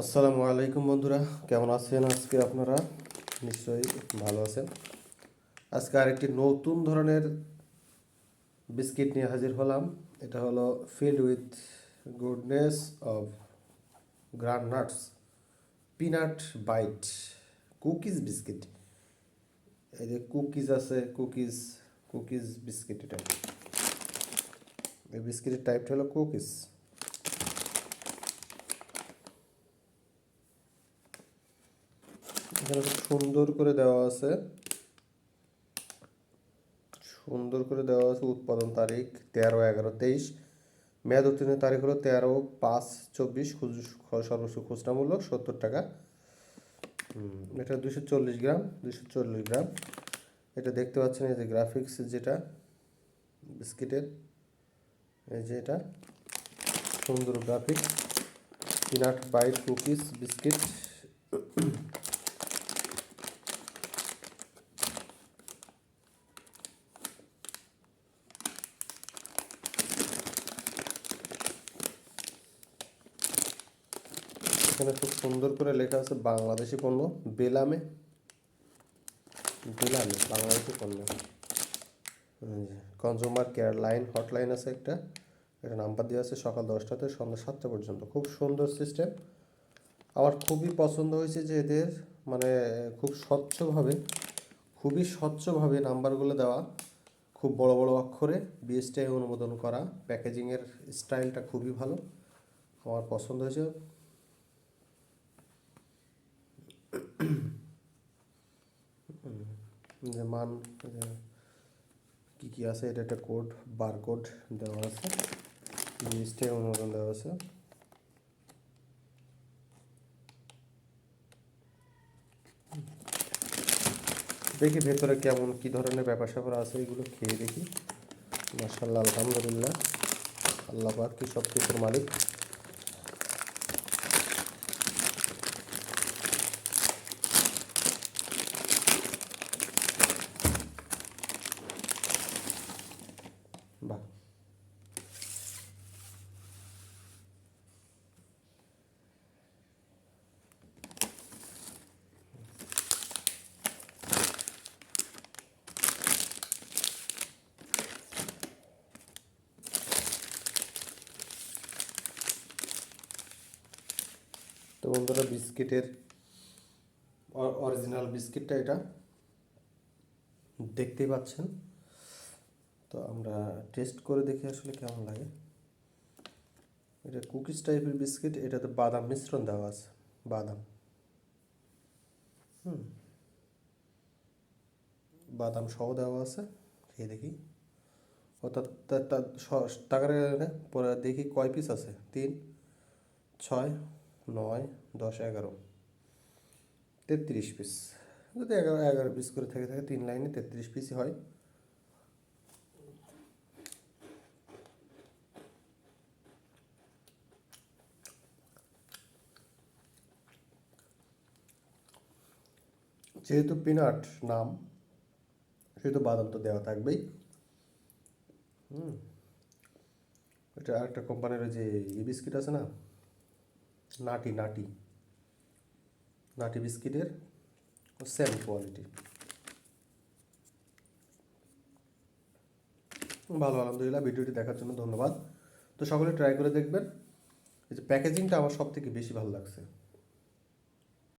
আসসালামু আলাইকুম বন্ধুরা, কেমন আছেন আজকে আপনারা? নিশ্চয়ই ভালো আছেন। আজকে আরেকটি নতুন ধরনের বিস্কিট নিয়ে হাজির হলাম। এটা হলো filled with goodness of grand nuts peanut bite cookies biscuit এই যে কুকিজ আছে কুকিজ কুকিজ বিস্কিট এটা। এই বিস্কিটের টাইপটা হলো কুকিজ এখানে খুব সুন্দর করে দেওয়া আছে। সুন্দর করে দেওয়া আছে উৎপাদন তারিখ তেরো এগারো তেইশ। মেয়াদ উত্তীর্ণের তারিখ হলো তেরো পাঁচ চব্বিশ সর্বোচ্চ খুচরা মূল্য সত্তর টাকা। এটা দুশো চল্লিশ গ্রাম দুশো চল্লিশ গ্রাম। এটা দেখতে পাচ্ছেন এই যে গ্রাফিক্স যেটা, বিস্কিটের, এই যে এটা। সুন্দর graphics. Peanut, bite, cookies, biscuit. এখানে খুব সুন্দর করে লেখা আছে বাংলাদেশি পণ্য, বেলামে বেলামে, বাংলাদেশি পণ্য। কনজিউমার কেয়ার লাইন হটলাইন আছে একটা। এটা নাম্বার দেওয়া আছে সকাল দশটাতে সন্ধ্যা সাতটা পর্যন্ত। খুব সুন্দর সিস্টেম আমার খুবই পছন্দ হয়েছে যে এদের মানে খুব স্বচ্ছভাবে, খুবই স্বচ্ছভাবে নাম্বারগুলো দেওয়া। খুব বড় বড় অক্ষরে বিএসটিআই অনুমোদন করা। প্যাকেজিংয়ের স্টাইলটা খুবই ভালো। আমার পছন্দ হয়েছে। যে মান কী কী আছে, এটা একটা কোড বারকোড দেওয়া আছে। লিস্টে অনুমোদন দেওয়া আছে। দেখি ভেতরে কেমন, কি ধরনের ব্যাপার স্যাপার আছে, এগুলো খেয়ে দেখি। মার্শাল্লাহ আলহামদুলিল্লাহ। আল্লাহ পাক কি সব কিছুর মালিক। বাহ তো বন্ধুরা বিস্কিটের অরিজিনাল বিস্কিটটা এটা দেখতেই পাচ্ছেন। তো আমরা টেস্ট করে দেখি আসলে কেমন লাগে। এটা কুকিজ টাইপের বিস্কিট এটাতে বাদাম মিশ্রণ দেওয়া আছে, বাদাম। হুম। বাদাম সহ দেওয়া আছে, খেয়ে দেখি। অর্থাৎ টাকার পরে দেখি কয় পিস আছে? তিন, ছয়, নয়, দশ, এগারো। তেত্রিশ পিস যদি এগারো এগারো পিস করে থেকে, থাকে, তিন লাইনে তেত্রিশ পিসই হয়। যেহেতু পিনাট নাম, সেহেতু বাদাম তো দেওয়া থাকবেই। হুম। এটা আরেকটা কোম্পানির যে ই বিস্কিট আছে না? নাটি নাটি। নাটি বিস্কিটের সেম কোয়ালিটি। ভালো, আলহামদুলিল্লাহ, ভিডিওটি দেখার জন্য ধন্যবাদ। তো সকলে ট্রাই করে দেখবেন। এই যে প্যাকেজিংটা আমার সব থেকে বেশি ভালো লাগছে।